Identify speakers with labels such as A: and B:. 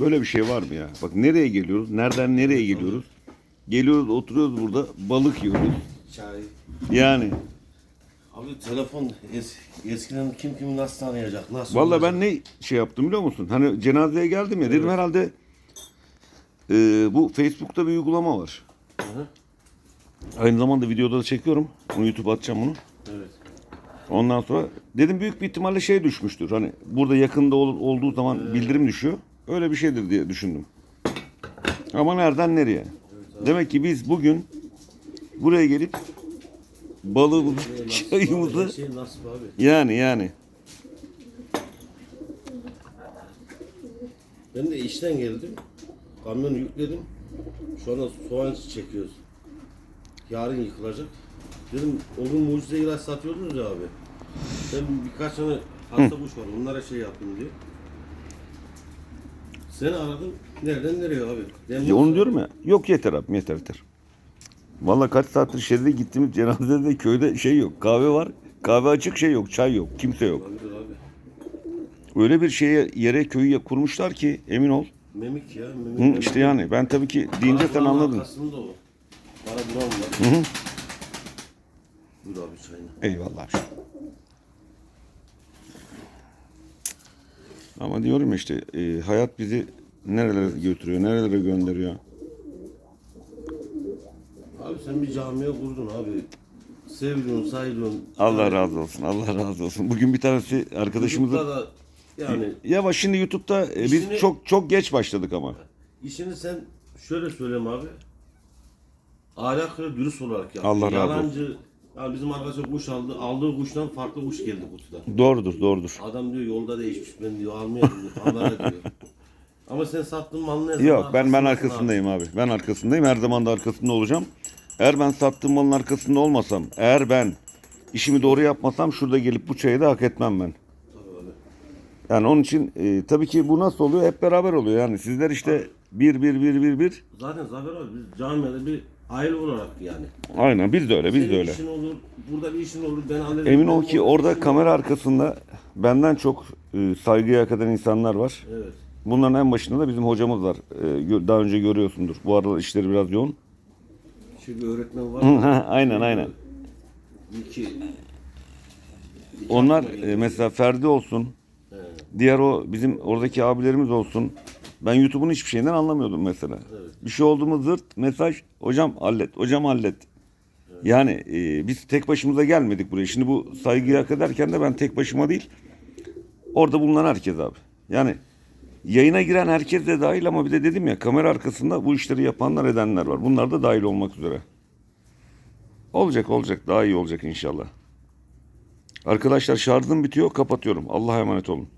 A: Böyle bir şey var mı ya? Bak nereye geliyoruz? Nereden nereye geliyoruz? Geliyoruz oturuyoruz burada balık yiyoruz.
B: Çay.
A: Yani.
B: Abi telefon es, eskiden kim kimi nasıl tanıyacak? Nasıl
A: Vallahi
B: olacak?
A: ben ne şey yaptım biliyor musun? Hani cenazeye geldim ya dedim herhalde e, bu Facebook'ta bir uygulama var.
B: hı.
A: Aynı zamanda videoda da çekiyorum. Bunu YouTube'a atacağım bunu.
B: Evet.
A: Ondan sonra dedim büyük bir ihtimalle şey düşmüştür. Hani burada yakında ol- olduğu zaman bildirim düşüyor. Öyle bir şeydir diye düşündüm. Ama nereden nereye? Demek ki biz bugün buraya gelip balığımızı,
B: Her
A: çayımızı
B: şey abi.
A: yani yani
B: Ben de işten geldim. Kamyonu yükledim. Şu anda soğan çekiyoruz. Yarın yıkılacak. Dedim o gün mucize ilaç satıyordunuz ya abi. Ben birkaç tane hasta kuş var. Onlara şey yaptım diye. Seni aradım. Nereden nereye abi? Demlik
A: Ya onu diyorum ya. Yok yeter abi yeter yeter. Vallahi kaç saattir şeride gittiğimiz cenazede köyde şey yok. Kahve var. Kahve açık şey yok. Çay yok. Kimse yok.
B: Olabilir abi.
A: Öyle bir şeye yere köyü kurmuşlar ki emin ol.
B: Memik ya. Memik.
A: Hı,
B: memik.
A: işte yani ben tabii ki deyince sen anladın.
B: Arkasında o. Kara buram var.
A: Hı hı.
B: Buyur abi çayını.
A: Eyvallah. Ama diyorum işte e, hayat bizi nerelere götürüyor, nerelere gönderiyor.
B: Abi sen bir camiye kurdun abi. Seviyorsun, sayıyorsun.
A: Allah razı olsun, Allah razı olsun. Bugün bir tanesi arkadaşımızın...
B: YouTube'da da yani
A: Ya bak şimdi YouTube'da e, biz
B: İşini-
A: çok çok geç başladık ama.
B: işini sen şöyle söyleyeyim abi. Ahlaklı dürüst olarak yap.
A: Allah razı
B: Yalancı yani bizim arkadaşlar kuş aldı. Aldığı kuştan farklı kuş geldi kutuda.
A: Doğrudur, doğrudur.
B: Adam diyor yolda değişmiş ben diyor almayalım diyor. Diyor. Ama sen sattığın malın ne zaman
A: Yok ben ben arkasındayım abi. Ben arkasındayım. Her zaman da arkasında olacağım. Eğer ben sattığım malın arkasında olmasam, eğer ben işimi doğru yapmasam şurada gelip bu çayı da hak etmem ben. Yani onun için e, tabii ki bu nasıl oluyor? Hep beraber oluyor. Yani sizler işte bir bir bir bir bir.
B: Zaten Zafer abi biz camiada bir aile olarak yani.
A: Aynen biz de öyle, biz de
B: Senin
A: öyle.
B: işin olur, burada bir işin olur ben hallederim.
A: Emin ol ki
B: orada işim
A: kamera arkasında benden çok e, saygıya hak eden insanlar var.
B: Evet.
A: Bunların en başında da bizim hocamız var. E, gö- daha önce görüyorsundur. Bu arada işleri biraz yoğun.
B: Şimdi öğretmen var.
A: aynen aynen.
B: İki.
A: Onlar e, mesela Ferdi olsun. Diğer o bizim oradaki abilerimiz olsun. Ben YouTube'un hiçbir şeyinden anlamıyordum mesela.
B: Evet.
A: Bir şey oldu mu zırt mesaj hocam hallet hocam hallet. Yani e, biz tek başımıza gelmedik buraya. Şimdi bu saygıyı hak ederken de ben tek başıma değil. Orada bulunan herkes abi. Yani yayına giren herkes de dahil ama bir de dedim ya kamera arkasında bu işleri yapanlar edenler var. Bunlar da dahil olmak üzere. Olacak olacak daha iyi olacak inşallah. Arkadaşlar şarjım bitiyor kapatıyorum. Allah'a emanet olun.